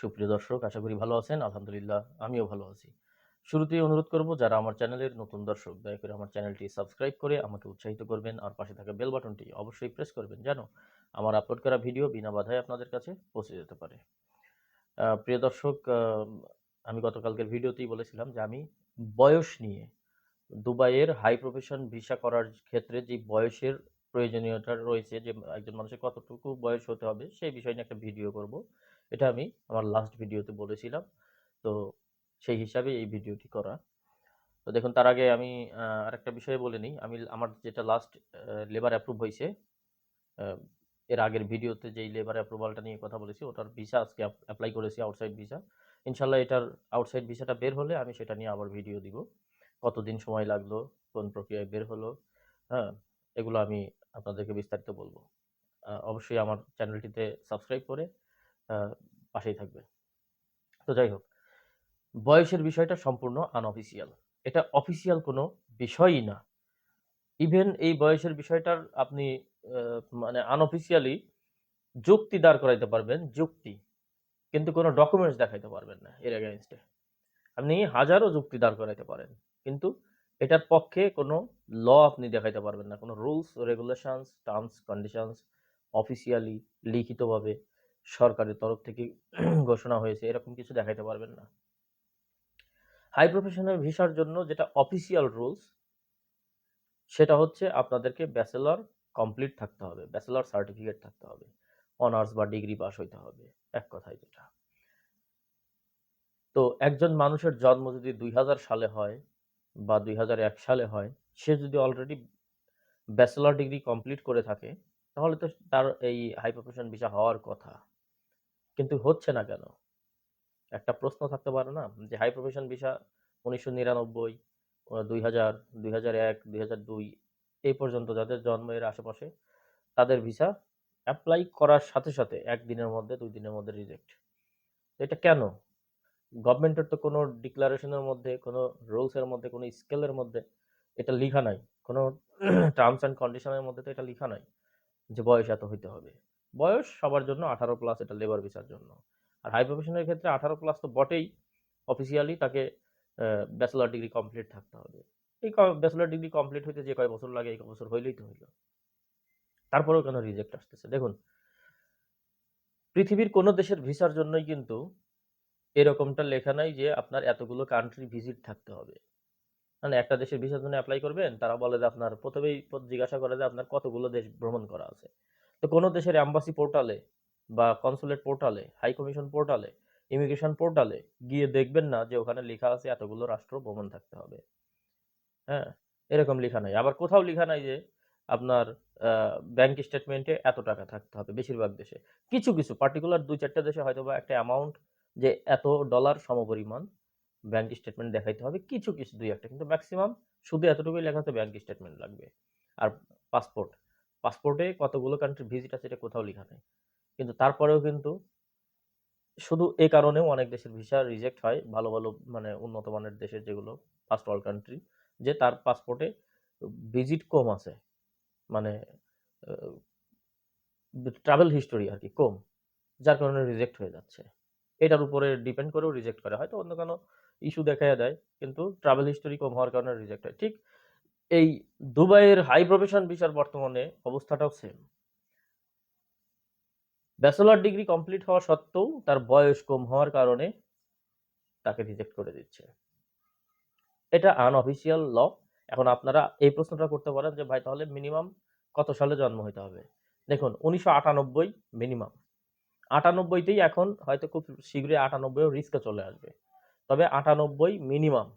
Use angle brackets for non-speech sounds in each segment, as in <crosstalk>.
সুপ্রিয় দর্শক, আশা করি ভালো আছেন। আলহামদুলিল্লাহ, আমিও ভালো আছি। শুরুতেই অনুরোধ করব, যারা আমার চ্যানেলের নতুন দর্শক, দয়া করে আমার চ্যানেলটি সাবস্ক্রাইব করে আমাকে উৎসাহিত করবেন আর পাশে থাকা বেল বাটনটি অবশ্যই প্রেস করবেন, যেন আমার আপলোড করা ভিডিও বিনা বাধায় আপনাদের কাছে পৌঁছে যেতে পারে। প্রিয় দর্শক আমি গতকালকের ভিডিওতেই বলেছিলাম যে আমি বয়স নিয়ে দুবাইয়ের হাই প্রফেশন ভিসা করার ক্ষেত্রে যে বয়সের প্রয়োজনীয়তা রয়েছে, যে একজন মানুষের কতটুকু বয়স হতে হবে, সেই বিষয় নিয়ে একটা ভিডিও করব। এটা আমি আমার লাস্ট ভিডিওতে বলেছিলাম। তো সেই হিসাবে এই ভিডিওটি করা। তো দেখুন, তার আগে আমি আরেকটা বিষয়ে বলে নিই। আমি আমার যেটা লাস্ট লেবার অ্যাপ্রুভ হয়েছে এর আগের ভিডিওতে যেই লেবার অ্যাপ্রুভালটা নিয়ে কথা বলেছি, ওটার ভিসা আজকে অ্যাপ্লাই করেছি আউটসাইড ভিসা ইনশাল্লাহ এটার আউটসাইড ভিসাটা বের হলে আমি সেটা নিয়ে আবার ভিডিও দিব। কতদিন সময় লাগল, কোন প্রক্রিয়ায় বের হলো হ্যাঁ এগুলো আমি আপনাদেরকে বিস্তারিত বলব। অবশ্যই আমার চ্যানেলটিতে সাবস্ক্রাইব করে পাশেই থাকবে। তো যাই হোক, বয়সের বিষয়টা সম্পূর্ণ আনঅফিসিয়াল এটা অফিসিয়াল কোনো বিষয়ই না। ইভেন এই বয়সের বিষয়টার আপনি মানে আনঅফিসিয়ালি যুক্তি দাঁড় করাইতে পারবেন, যুক্তি। কিন্তু কোনো ডকুমেন্টস দেখাইতে পারবেন না এর এগেনস্টে আপনি হাজারো যুক্তি দাঁড় করাইতে পারেন, কিন্তু এটার পক্ষে কোনো ল আপনি দেখাইতে পারবেন না। কোনো rules regulations terms conditions officially লিখিতভাবে সরকারের তরফ থেকে <clears throat> ঘোষণা হয়েছে, এরকম কিছু দেখাইতে পারবেন না। হাই প্রফেশনাল ভিসার জন্য যেটা অফিসিয়াল রুলস সেটা হচ্ছে আপনাদেরকে ব্যাচেলর কমপ্লিট থাকতে হবে ব্যাচেলর সার্টিফিকেট থাকতে হবে অনার্স বা ডিগ্রি পাস হইতে হবে, এক কথায় যেটা। তো একজন মানুষের জন্ম যদি দুই হাজার সালে হয় বা দুই হাজার এক সালে হয়, সে যদি অলরেডি ব্যাচেলর ডিগ্রি কমপ্লিট করে থাকে, তাহলে তো তার এই হাই প্রফেশন ভিসা হওয়ার কথা। কিন্তু হচ্ছে না কেন? একটা প্রশ্ন থাকতে পারে না যে হাই প্রফেশন ভিসা উনিশশো নিরানব্বই দুই হাজার দুই হাজার এক দুই হাজার দুই এই পর্যন্ত যাদের জন্ম এর আশেপাশে তাদের ভিসা অ্যাপ্লাই করার সাথে সাথে একদিনের মধ্যে, দুই দিনের মধ্যে রিজেক্ট এটা কেন? গভর্নমেন্টের তো কোনো ডিক্লারেশনের মধ্যে, কোনো রুলসের মধ্যে, কোনো স্কেলের মধ্যে এটা লেখা নাই। কোনো টার্মস অ্যান্ড কন্ডিশনের মধ্যে তো এটা লেখা নাই যে বয়স এত হইতে হবে। বয়স, সবার জন্য আঠারো প্লাস এটা লেবার ভিসার জন্য। আর হাই প্রফেশনের ক্ষেত্রে আঠারো প্লাস তো বটেই অফিসিয়ালি তাকে ব্যাচেলর ডিগ্রি কমপ্লিট থাকতে হবে। এই ব্যাচেলর ডিগ্রি কমপ্লিট হইতে যে কয় বছর লাগে, এই কয় বছর হইলেই তো হইল। তারপরেও কেন রিজেক্ট আসতেছে? দেখুন, পৃথিবীর কোনো দেশের ভিসার জন্যই কিন্তু এরকমটা লেখা নাই যে আপনার এতগুলো কান্ট্রি ভিজিট থাকতে হবে। মানে একটা দেশের ভিসার জন্য অ্যাপ্লাই করবেন, তারা বলে যে আপনার প্রথমেই জিজ্ঞাসা করে যে আপনার কতগুলো দেশ ভ্রমণ করা আছে। তো কোনো দেশের অ্যাম্বাসি পোর্টালে বা কনসুলেট পোর্টালে হাই কমিশন পোর্টালে ইমিগ্রেশন পোর্টালে গিয়ে দেখবেন না যে ওখানে লেখা আছে এতগুলো রাষ্ট্র ভ্রমণ থাকতে হবে। হ্যাঁ এরকম লেখা নাই। আবার কোথাও লেখা নাই যে আপনার ব্যাংক স্টেটমেন্টে এত টাকা থাকতে হবে বেশিরভাগ দেশে। কিছু কিছু পার্টিকুলার দুই চারটা দেশে হয়তো বা একটা অ্যামাউন্ট যে এত ডলার সমপরিমাণ ব্যাংক স্টেটমেন্ট দেখাইতে হবে, কিছু কিছু, দুই একটা। কিন্তু ম্যাক্সিমাম শুধু এতটুকুই লেখা আছে ব্যাংক স্টেটমেন্ট লাগবে। আর পাসপোর্ট পাসপোর্টে কতগুলো কান্ট্রি ভিজিট আছে এটা কোথাও লেখা নেই। কিন্তু তারপরেও কিন্তু শুধু এই কারণেও অনেক দেশের ভিসা রিজেক্ট হয়, ভালো ভালো মানে উন্নত মানের দেশের যেগুলো ফার্স্ট ওয়ার্ল্ড কান্ট্রি যে তার পাসপোর্টে ভিজিট কম আছে। মানে ট্রাভেল হিস্টোরি আর কি কম, যার কারণে রিজেক্ট হয়ে যাচ্ছে। এটার উপরে ডিপেন্ড করেও রিজেক্ট করে। হয়তো অন্য কোনো ইস্যু দেখা দেয়, কিন্তু ট্রাভেল হিস্টোরি কম হওয়ার কারণে রিজেক্ট হয়। ঠিক এই দুবাইয়ের হাই প্রফেশন ভিসার বর্তমানে অবস্থাটাও সেম ব্যাচেলর ডিগ্রি কমপ্লিট হওয়া সত্ত্বেও তার বয়স কম হওয়ার কারণে তাকে রিজেক্ট করে দিচ্ছে। এটা আনঅফিসিয়াল ল এখন আপনারা এই প্রশ্নটা করতে পারেন যে, ভাই, তাহলে মিনিমাম কত সালে জন্ম হতে হবে? দেখুন, উনিশশো আটানব্বই মিনিমাম আটানব্বইতেই এখন হয়তো খুব শীঘ্রই আটানব্বইও রিস্কে চলে আসবে। তবে আটানব্বই মিনিমাম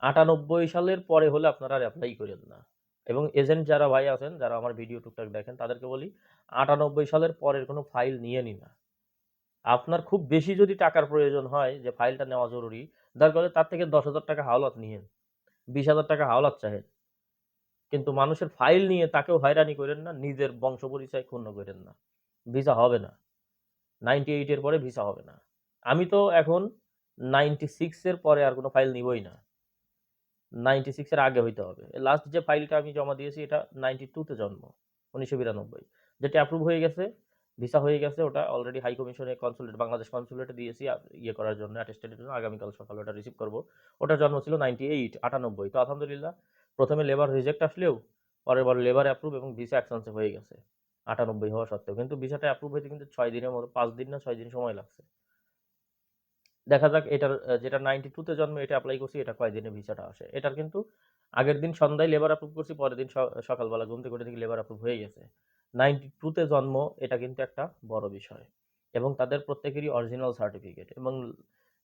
আটানব্বই সালের পরে হলে আপনারা অ্যাপ্লাই করেন না। এবং এজেন্ট যারা ভাই আছেন, যারা আমার ভিডিও টুকটাক দেখেন, তাদেরকে বলি, আটানব্বই সালের পরের কোনো ফাইল নিয়ে নি না। আপনার খুব বেশি যদি টাকার প্রয়োজন হয় যে ফাইলটা নেওয়া জরুরি, দরকার হলে তার থেকে দশ হাজার টাকা হাওলাত নিয়েন, বিশ হাজার টাকা হাওলাত চাহেন। কিন্তু মানুষের ফাইল নিয়ে তাকেও হয়রানি করেন না, নিজের বংশ পরিচয় ক্ষুণ্ণ করেন না। ভিসা হবে না। নাইনটি এইটের পরে ভিসা হবে না। আমি তো এখন নাইনটি সিক্সের পরে আর কোনো ফাইল নিবই না। নাইনটি সিক্সের আগে হইতে হবে। লাস্ট যে ফাইলটা আমি জমা দিয়েছি, এটা নাইনটি টুতে জন্ম, উনিশশো বিরানব্বই। যেটা অ্যাপ্রুভ হয়ে গেছে ভিসা হয়ে গেছে, ওটা অলরেডি হাই কমিশনে কনসুলেট বাংলাদেশ কনসুলেটে দিয়েছি ইয়ে করার জন্য অ্যাটেস্টেডের জন্য। আগামীকাল সকালে ওটা রিসিভ করব। ওটার জন্ম ছিল নাইনটি এইট আটানব্বই। তো আলহামদুলিল্লাহ, প্রথমে লেবার রিজেক্ট আসলেও, পরের বার লেবার অ্যাপ্রুভ এবং ভিসা অ্যাকসেন্সে হয়ে গেছে। আটানব্বই হওয়া সত্ত্বেও। কিন্তু ভিসাটা অ্যাপ্রুভ হইতে কিন্তু ছয় দিনের মতো, পাঁচ দিন না ছয় দিন সময় লাগছে। দেখা যাক এটার যেটা নাইনটি টুতে জন্মে এটা অ্যাপ্লাই করছি, এটা কয়দিনে ভিসাটা আসে। এটার কিন্তু আগের দিন সন্ধ্যায় লেবার অ্যাপ্রুভ করছি, পরের দিন সকালবেলা ঘুম থেকে উঠে দেখি লেবার অ্যাপ্রুভ হয়ে গেছে। নাইনটি টুতে জন্ম, এটা কিন্তু একটা বড় বিষয় এবং তাদের প্রত্যেকেরই অরিজিনাল সার্টিফিকেট এবং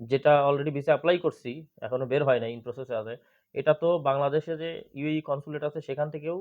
যেটা অলরেডি ভিসা অ্যাপ্লাই করছি, এখনও বের হয় না ইন প্রসেসে আছে, এটা তো বাংলাদেশে যে ইউই কনসুলেট আছে, সেখান থেকেও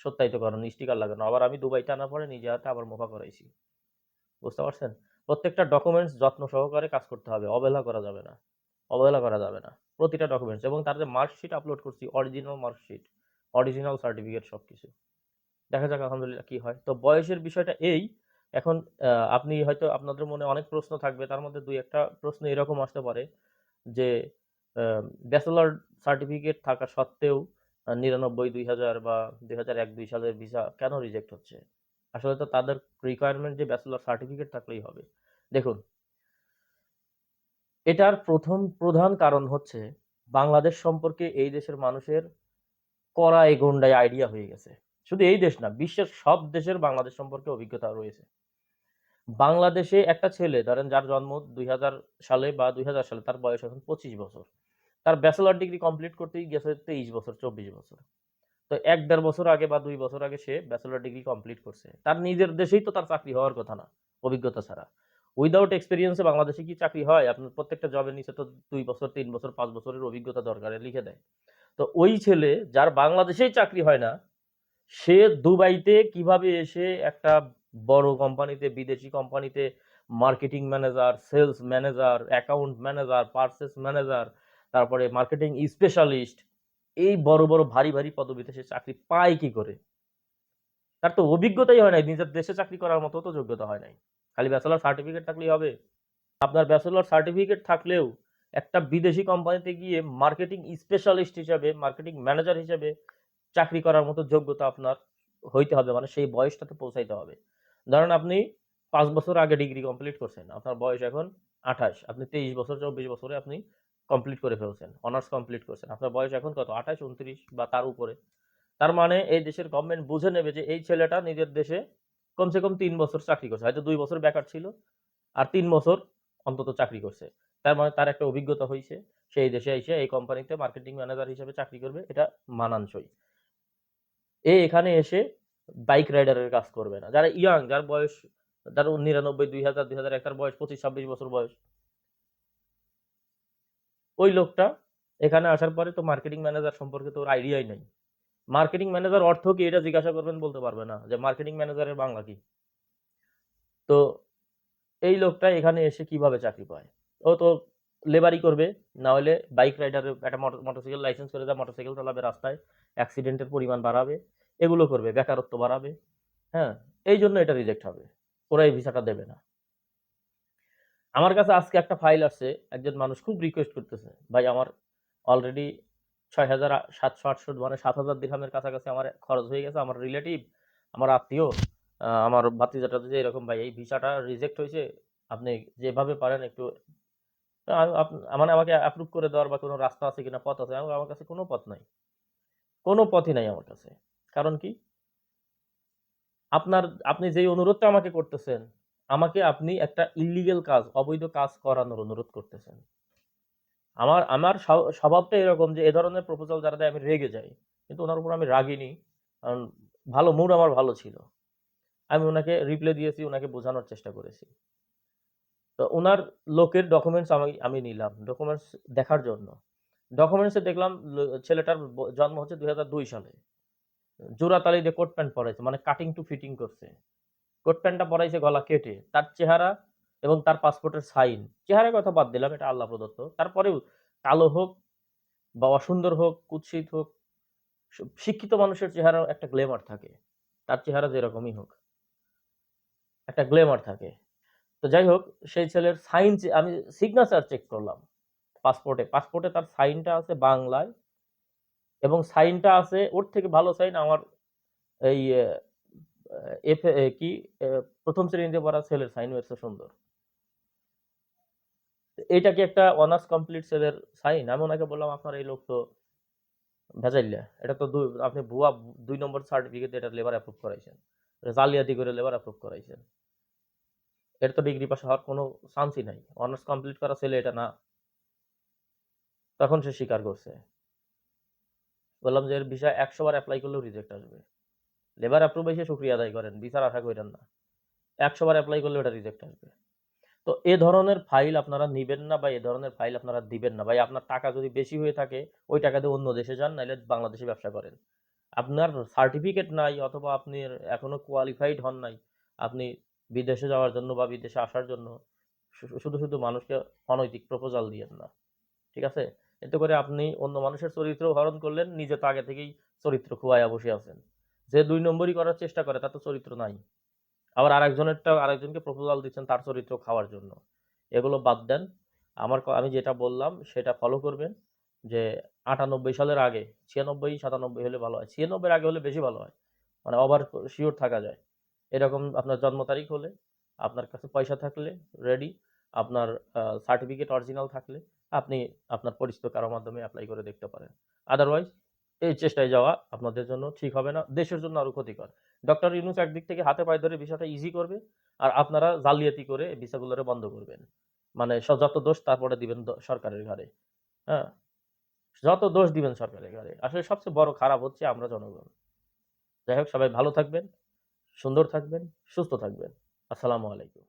সত্যায়িত করানো স্টিকার লাগানো। আবার আমি দুবাইতে আনার পরে নিজে হাতে আবার মোফা করাইছি। বুঝতে পারছেন? প্রত্যেকটা ডকুমেন্টস যত্ন সহকারে কাজ করতে হবে, অবহেলা করা যাবে না, অবহেলা করা যাবে না, প্রতিটা ডকুমেন্টস এবং তার যে মার্কশিট আপলোড করছি অরিজিনাল মার্কশিট অরিজিনাল সার্টিফিকেট সব কিছু দেখা যাক আলহামদুলিল্লাহ কি হয়। তো বয়সের বিষয়টা এই, এখন আপনি হয়তো আপনাদের মনে অনেক প্রশ্ন থাকবে, তার মধ্যে দুই একটা প্রশ্ন এরকম আসতে পারে যে ব্যাচেলর সার্টিফিকেট থাকা সত্ত্বেও নিরানব্বই, দুই হাজার বা দুই হাজার এক, দুই সালের ভিসা কেন রিজেক্ট হচ্ছে? আসলে তো তাদের রিকোয়ারমেন্ট যে ব্যাচেলর সার্টিফিকেট থাকলেই হবে। দেখুন, এটার প্রথম প্রধান কারণ হচ্ছে বাংলাদেশ সম্পর্কে এই দেশের মানুষের কড়াই গন্ডায় আইডিয়া হয়ে গেছে। শুধু এই দেশ না, বিশ্বের সব দেশের বাংলাদেশ সম্পর্কে অভিজ্ঞতা রয়েছে। বাংলাদেশে একটা ছেলে, ধরেন যার জন্ম দুই হাজার সালে বা দুই হাজার সালে, তার বয়স এখন পঁচিশ বছর। তার ব্যাচেলর ডিগ্রি কমপ্লিট করতেই গেছে তেইশ বছর, চব্বিশ বছর। তো এক দেড় বছর আগে বা দুই বছর আগে সে ব্যাচেলর ডিগ্রি কমপ্লিট করছে। তার নিজের দেশেই তো তার চাকরি হওয়ার কথা না, অভিজ্ঞতা ছাড়া। উইদাউট এক্সপিরিয়েন্সে বাংলাদেশে কি চাকরি হয়? আপনার প্রত্যেকটা জবের নিচে তো দুই বছর, তিন বছর, পাঁচ বছরের অভিজ্ঞতা দরকারে লিখে দেয়। তো ওই ছেলে যার বাংলাদেশেই চাকরি হয় না, সে দুবাইতে কীভাবে এসে একটা বড় কোম্পানিতে, বিদেশি কোম্পানিতে marketing manager sales manager account manager purchase manager তারপরে মার্কেটিং স্পেশালিস্ট এই বড় বড় ভারী ভারী পদবিতে সে চাকরি পায় কি করে? তার তো অভিজ্ঞতাই হয় নাই, নিজের দেশে চাকরি করার মতো তো যোগ্যতা হয় নাই। খালি ব্যাচেলর সার্টিফিকেট থাকলেই হবে। আপনার ব্যাচেলর সার্টিফিকেট থাকলেও একটা বিদেশি কোম্পানিতে গিয়ে মার্কেটিং স্পেশালিস্ট হিসাবে মার্কেটিং ম্যানেজার হিসাবে চাকরি করার মতো যোগ্যতা আপনার হইতে হবে মানে সেই বয়সটাতে পৌঁছাইতে হবে। ধরেন আপনি পাঁচ বছর আগে ডিগ্রি কমপ্লিট করছেন, আপনার বয়স এখন আঠাশ, আপনি তেইশ বছর, চব্বিশ বছরে আপনি কমপ্লিট করে ফেলছেন অনার্স কমপ্লিট করছেন। আপনার বয়স এখন কত? আঠাশ, উনত্রিশ বা তার উপরে। তার মানে এই দেশের গভর্নমেন্ট বুঝে নেবে যে এই ছেলেটা নিজের দেশে কমসে কম তিন বছর চাকরি করছে। হয়তো দুই বছর বেকার ছিল আর তিন বছর অন্তত চাকরি করছে। তার মানে তার একটা অভিজ্ঞতা হয়েছে। সেই দেশে এসে এই কোম্পানিতে মার্কেটিং ম্যানেজার হিসেবে চাকরি করবে, এটা মানানসই। এ এখানে এসে বাইক রাইডারের কাজ করবে না। যারা ইয়াং যার বয়স, যার নিরানব্বই, দুই হাজার দুই হাজার এক তার বয়স, পঁচিশ, ছাব্বিশ বছর বয়স ওই লোকটা এখানে আসার পরে তো মার্কেটিং ম্যানেজার সম্পর্কে তো ওর আইডিয়াই নেই। মার্কেটিং ম্যানেজার অর্থ কি এটা জিজ্ঞাসা করবেন বলতে পারবে না যে মার্কেটিং ম্যানেজারের বাংলা কি। তো এই লোকটা এখানে এসে কীভাবে চাকরি পায়? ও তো লেবারই করবে, না হলে বাইক রাইডারের একটা মোটরসাইকেল লাইসেন্স করে দেয় মোটরসাইকেল চালাবে রাস্তায় অ্যাক্সিডেন্টের পরিমাণ বাড়াবে, এগুলো করবে, বেকারত্ব বাড়াবে হ্যাঁ এই জন্য এটা রিজেক্ট হবে। ওরা এই ভিসাটা দেবে না। আমার কাছে আজকে একটা ফাইল আসছে, একজন মানুষ খুব রিকোয়েস্ট করতেছে, ভাই, আমার অলরেডি ছয় হাজার সাতশো, আটশো মানে সাত হাজার দিরহামের কাছাকাছি আমার খরচ হয়ে গেছে, আমার রিলেটিভ আমার আত্মীয় আমার ভাতিজাটা যে এরকম, ভাই, এই ভিসাটা রিজেক্ট হয়েছে, আপনি যেভাবে পারেন একটু মানে আমাকে অ্যাপ্রুভ করে দেওয়ার বা কোনো রাস্তা আছে কিনা, পথ আছে আমার কাছে কোনো পথ নাই, কোনো পথই নাই আমার কাছে, কারণ কি? আপনার, আপনি যেই অনুরোধটা আমাকে করতেছেন আমাকে আপনি একটা ইলিগেল কাজ, অবৈধ কাজ করানোর অনুরোধ করতেছেন। আমার আমার স্বভাবটা এরকম যে, এ ধরনের প্রপোজাল যারা দেয় আমি রেগে যাই। কিন্তু ওনার উপর আমি রাগিনি, কারণ ভালো মুড আমার ভালো ছিল। আমি ওনাকে রিপ্লাই দিয়েছি, ওনাকে বোঝানোর চেষ্টা করেছি। তো ওনার লোকের ডকুমেন্টস আমি আমি নিলাম। ডকুমেন্টস দেখার জন্য। ডকুমেন্টসে দেখলাম ছেলেটার জন্ম হচ্ছে দুই হাজার দুই সালে। জোড়া তালি দিয়ে কোট প্যান্ট পরেছে মানে কাটিং টু ফিটিং করছে। কোট প্যান্টটা পরাইছে, গলা কেটে। তার চেহারা এবং তার পাসপোর্টের সাইন। চেহারার কথা বাদ দিলাম, এটা আল্লাহ প্রদত্ত। তারপরেও কালো হোক বা অসুন্দর হোক, কুৎসিত হোক শিক্ষিত মানুষের চেহারা একটা গ্লেমার থাকে। তার চেহারা যেরকমই হোক। একটা গ্লেমার থাকে। তো যাই হোক, সেই ছেলের সাইন আমি সিগনেচার চেক করলাম পাসপোর্টে। পাসপোর্টে তার সাইনটা আছে বাংলায় এবং সাইনটা আছে, ওর থেকে ভালো সাইন আমার এই কি প্রথম শ্রেণীতে পড়া ছেলের সাইন হয়েছে সুন্দর। এইটা কি একটা অনার্স কমপ্লিট ছেলের সাইন? আমি ওনাকে বললাম, আপনার এই লোক তো ভেজাইল্লা এটা তো আপনি ভুয়া দুই নম্বর সার্টিফিকেট এটা লেবার অ্যাপ্রুভ করাইছেন। এটা জালিয়াতি করে লেবার অ্যাপ্রুভ করাইছেন। এটা তো ডিগ্রি পাস হওয়ার কোনো চান্সই নাই। অনার্স কমপ্লিট করা ছেলে এটা না। তখন সে স্বীকার করছে। বললাম যে, এর ভিসা একশো বার অ্যাপ্লাই করলেও রিজেক্ট আসবে। লেবার অ্যাপ্রুভ এসে শুক্রিয়া আদায় করেন ভিসার আশা করেন না। একশো বার অ্যাপ্লাই করলে ওটা রিজেক্ট আসবে। তো এ ধরনের ফাইল আপনারা নিবেন না বা এ ধরনের ফাইল আপনারা দিবেন না। ভাই, আপনার টাকা যদি বেশি হয়ে থাকে, ওই টাকা দিয়ে অন্য দেশে যান, নাহলে বাংলাদেশে ব্যবসা করেন। আপনার সার্টিফিকেট নাই, অথবা আপনি এখনও কোয়ালিফাইড হন নাই, আপনি বিদেশে যাওয়ার জন্য বা বিদেশে আসার জন্য শুধু শুধু মানুষকে অনৈতিক প্রপোজাল দিয়েন না। ঠিক আছে? এতে করে আপনি অন্য মানুষের চরিত্র হরণ করলেন, নিজে তো আগে থেকেই চরিত্র খুয়াইয়া বসে আছেন। যে দুই নম্বরই করার চেষ্টা করে, তার তো চরিত্র নাই। আবার আরেকজনেরটা, আরেকজনকে প্রপোজাল দিচ্ছেন তার চরিত্র খাওয়ার জন্য। এগুলো বাদ দেন। আমার আমি যেটা বললাম, সেটা ফলো করবেন যে আটানব্বই সালের আগে, ছিয়ানব্বই, সাতানব্বই হলে ভালো হয়। ছিয়ানব্বই আগে হলে বেশি ভালো হয়। মানে ওভার শিওর থাকা যায়। এরকম আপনার জন্ম তারিখ হলে, আপনার কাছে পয়সা থাকলে রেডি আপনার সার্টিফিকেট অরিজিনাল থাকলে আপনি আপনার পরিচিত কারোর মাধ্যমে অ্যাপ্লাই করে দেখতে পারেন। আদারওয়াইজ এই চেষ্টায় যাওয়া আপনাদের জন্য ঠিক হবে না, দেশের জন্য আরও ক্ষতিকর। ডক্টর ইউনুস একদিক থেকে হাতে পায়ে ধরে বিষয়টা ইজি করবে, আর আপনারা জালিয়াতি করে ভিসাগুলোরে বন্ধ করবেন। মানে যত দোষ তারপরে দিবেন সরকারের ঘরে হ্যাঁ? যত দোষ দিবেন সরকারের ঘরে আসলে সবচেয়ে বড় খারাপ হচ্ছে আমরা জনগণ। যাই হোক, সবাই ভালো থাকবেন, সুন্দর থাকবেন, সুস্থ থাকবেন। আসসালামু আলাইকুম।